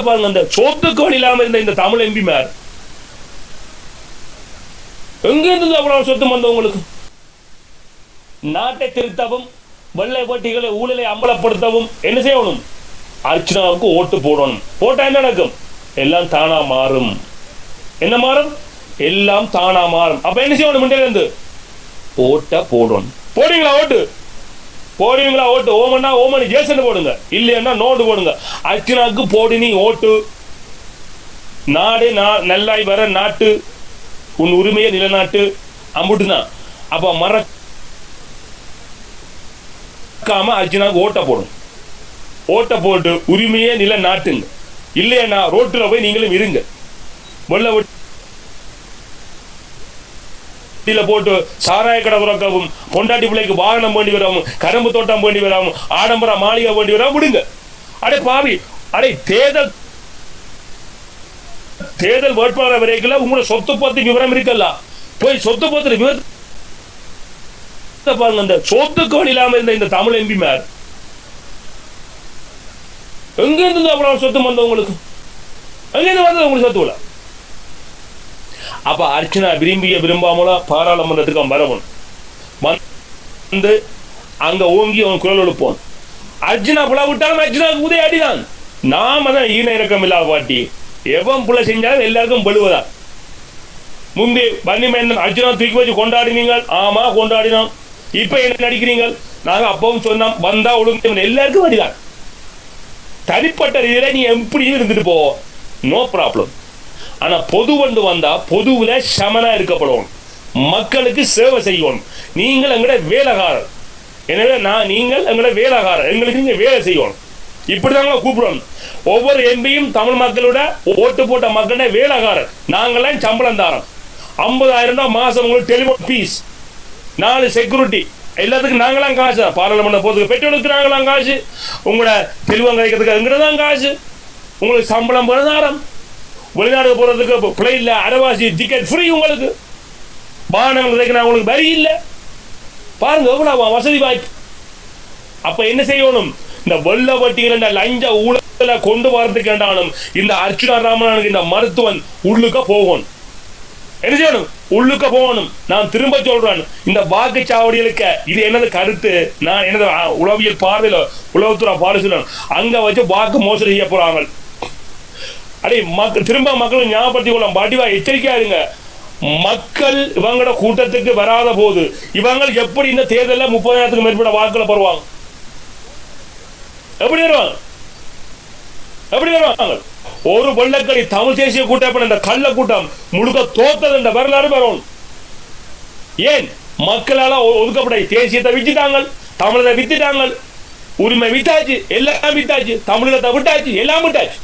பாருங்க அந்த சொத்துக்கு இல்லாம இருந்த இந்த தமிழ் எம்பி மேர் எங்க இருந்து அவ்வளவு சொத்து வந்த உங்களுக்கு? நாட்டை திருத்தவும் வெள்ளை போட்டிகளை ஊழலை அம்பலப்படுத்தவும் என்ன செய்யணும்? அர்ச்சனாவுக்கு ஓட்டு போடணும். போட்டா என்ன நடக்கும்? எல்லாம் தானா மாறும். என்ன மாறும்? எல்லாம் தானா மாறும். அப்ப என்ன செய்யணும் முன்னிலிருந்து ஓட்ட போடணும். போடுங்களா ஓட்டு? போடுவீங்களா ஓட்டு ஓமன்னா ஓமன் ஜேசன் போடுங்க. இல்லைன்னா நோட்டு போடுங்க. அர்ச்சனாக்கு போடு நீ ஓட்டு. நாடு நா- நல்லாய் வர நாட்டு. உன் உரிமையை நிலநாட்டு. அம்புட்டுதான் அப்ப மறக்காம அர்ச்சனாவுக்கு ஓட்ட போடும் ஓட்ட போட்டு உரிமையே நில நாட்டுங்க இல்லையா ரோட்டுல போய் நீங்களும் இருங்க. வெள்ள வட்டியில போட்டு சாராய கடை துறக்கவும் பொண்டாட்டி பிள்ளைக்கு வாகனம் வேண்டி வரவும் கரும்பு தோட்டம் வேண்டி வரவும் ஆடம்பர மாளிகை வேண்டி வரவும் விடுங்க. அடே பாவி அடே தேர்தல் தேர்தல் வேட்பாளர் வரைக்கும் உங்களோட சொத்து பத்தி விவரம் இருக்கல்ல? போய் சொத்து பத்தி விவரத்தை பாருங்க இந்த சொத்துக்கு வழி இல்லாம இருந்த இந்த தமிழ் எம்பி மேர் எங்க இருந்து அப்புறம் சொத்து வந்த உங்களுக்கு? எங்க இருந்து வந்தது உங்களுக்கு சொத்துக்குள்ள அப்ப அர்ச்சனா விரும்பிய விரும்பாமலோ பாராளுமன்றத்துக்கு அவன் வரவன் வந்து அங்க ஓங்கி அவன் குரல் எழுப்பான் அர்ஜுனா புல விட்டாலும் அர்ஜுனாவுக்கு உதய அடிதான். நாம தான் ஈன இறக்கம் இல்லாத பாட்டி. எவன் புல செஞ்சாலும் எல்லாருக்கும் பழுவதா முந்தி வன்னிமேனன் அர்ஜுனா தூக்கி வச்சு கொண்டாடினீங்கள். ஆமா கொண்டாடினோம். இப்ப என்ன நடிக்கிறீங்கள்? நாங்க அப்பவும் சொன்னோம் வந்தா ஒழுங்கு எல்லாருக்கும் அடிதான். தனிப்பட்ட ரீதியில நீ எப்படி இருந்துட்டு போ. நோ ப்ராப்ளம் ஆனா பொது கொண்டு வந்தா பொதுவில் சமனா இருக்கப்படும். மக்களுக்கு சேவை செய்வோம். நீங்கள் எங்கட வேலைக்காரர். எனவே நான் நீங்கள் எங்கட வேலைக்காரர். எங்களுக்கு நீங்க வேலை செய்வோம். இப்படிதாங்க கூப்பிடுவோம் ஒவ்வொரு எம்பியும் தமிழ் மக்களோட ஓட்டு போட்ட மக்களோட வேலைக்காரர். நாங்களாம் சம்பளம் தாரோம். ஐம்பதாயிரம் ரூபாய் மாசம் உங்களுக்கு டெலிஃபோன் ஃபீஸ் நாலு செக்யூரிட்டி எல்லாத்துக்கும் நாங்களாம் காசு. பாராளுமன்ற போதுக்கு பெட்ரோலுக்கு நாங்களாம் காசு. உங்களோட தெளிவம் கிடைக்கிறதுக்கு எங்கிட்ட தான் காசு. உங்களுக்கு சம்பளம் பிரதாரம். வெளிநாடு போறதுக்கு பிளைன்ல அரைவாசி டிக்கெட் ஃப்ரீ உங்களுக்கு. வாகனங்கள் கிடைக்கிற உங்களுக்கு வரி இல்லை. பாருங்க எவ்வளவு வசதி வாய்ப்பு. அப்ப என்ன செய்யணும்? இந்த வெள்ள வட்டிகள் இந்த லஞ்ச ஊழல கொண்டு வரதுக்கு என்றாலும் இந்த அர்ச்சுனா ராமநாதனுக்கு இந்த மருத்துவன் உள்ளுக்க போகணும். என்ன செய்யணும்? உள்ளுக்க போகணும். நான் திரும்ப சொல்றேன். இந்த வாக்குச்சாவடிகளுக்கு இது என்னது கருத்து? நான் எனது உளவியல் பார்வையில் உளவுத்துறை பார்வை அங்க வச்சு வாக்கு மோசடி செய்ய போறாங்க. அடே மக்கள் திரும்ப மக்களை ஞாபகப்படுத்திக் கொள்ளும் பாட்டிவா எச்சரிக்கையா இருங்க மக்கள் இவங்களோட கூட்டத்துக்கு வராத போது இவங்க எப்படி இந்த தேர்தலில் முப்பதாயிரத்துக்கு மேற்பட்ட வாக்குகளை பெறுவாங்க? எப்படி வருவாங்க எப்படி வருவாங்க ஒரு வெள்ளக்கடி தமிழ் தேசிய கூட்டம் இந்த கள்ள கூட்டம் முழுக்க தோத்தது இந்த வரலாறு வரும் ஏன்? மக்களால ஒ- ஒதுக்கப்பட்ட தேசியத்தை வித்துட்டாங்க தமிழரை வித்துட்டாங்க உரிமை வித்தாச்சு எல்லாம் வித்தாச்சு தமிழகத்தை விட்டாச்சு எல்லாம் விட்டாச்சு.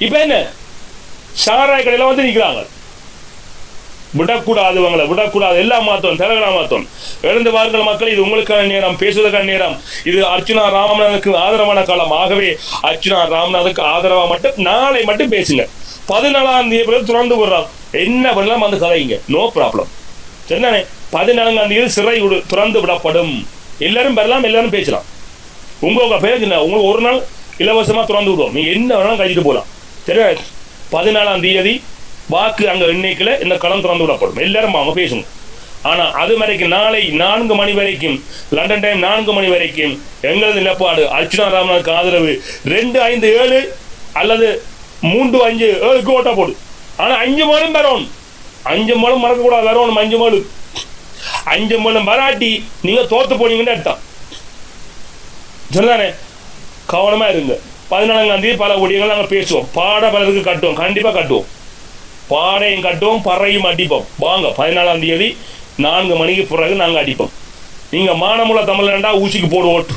இப்ப என்ன? சாராய கடையில வந்து நிக்கிறாங்க. விடக்கூடாது இவங்களை விடக்கூடாது. எல்லாம் மாத்தோம் தலைகளா மாத்தோம் எழுந்து வாருங்கள் மக்கள் இது உங்களுக்கான நேரம் பேசுவதற்கான நேரம். இது அர்ச்சுனா ராமநாதனுக்கு ஆதரவான காலம். ஆகவே அர்ச்சுனா ராமநாதனுக்கு ஆதரவா மட்டும் நாளை மட்டும் பேசுங்க. பதினாலாம் தேதி பிறகு திறந்து விடுறான் என்ன பண்ணலாம் வந்து கதைங்க. நோ ப்ராப்ளம் சரிதானே? பதினான்காம் தேதி சிறை விடு- திறந்து விடப்படும். எல்லாரும் பெறலாம் எல்லாரும் பேசலாம். உங்க உங்க பேர் என்ன? உங்களுக்கு ஒரு நாள் இலவசமா திறந்து விடுவோம். நீங்க என்ன வேணாலும் கழிச்சிட்டு போகலாம் பதினாலாம் தேதி வாக்கு அங்கே எண்ணிக்கையில இந்த களம் திறந்து விடப்படும். எல்லாரும் அவங்க பேசுங்க. ஆனால் அது வரைக்கும் நாளை நான்கு மணி வரைக்கும் லண்டன் டைம் நான்கு மணி வரைக்கும் எங்களது நிலப்பாடு அர்ச்சனா ராமநாதுக்கு ஆதரவு ரெண்டு ஐந்து ஏழு அல்லது மூன்று அஞ்சு ஏழுக்கு ஓட்ட போடு. ஆனால் அஞ்சு மேலும் வரணும் அஞ்சு மேலும் மறக்கக்கூடாது வரணும் அஞ்சு மாலும். அஞ்சு மேலும் வராட்டி நீங்க தோற்று போனீங்கன்னு அர்த்தம். சரிதானே? கவனமா இருங்க. பதினாலாம் தேதி பல ஒடியங்கள் நாங்கள் பேசுவோம். பாட பலருக்கு கட்டுவோம். கண்டிப்பாக கட்டுவோம். பாடையும் கட்டுவோம் பறையும் அடிப்போம். வாங்க பதினாலாம் தேதி நான்கு மணிக்கு பிறகு நாங்கள் அடிப்போம். நீங்கள் மானமுள்ள தமிழ் ஊசிக்கு போடு ஓட்டு.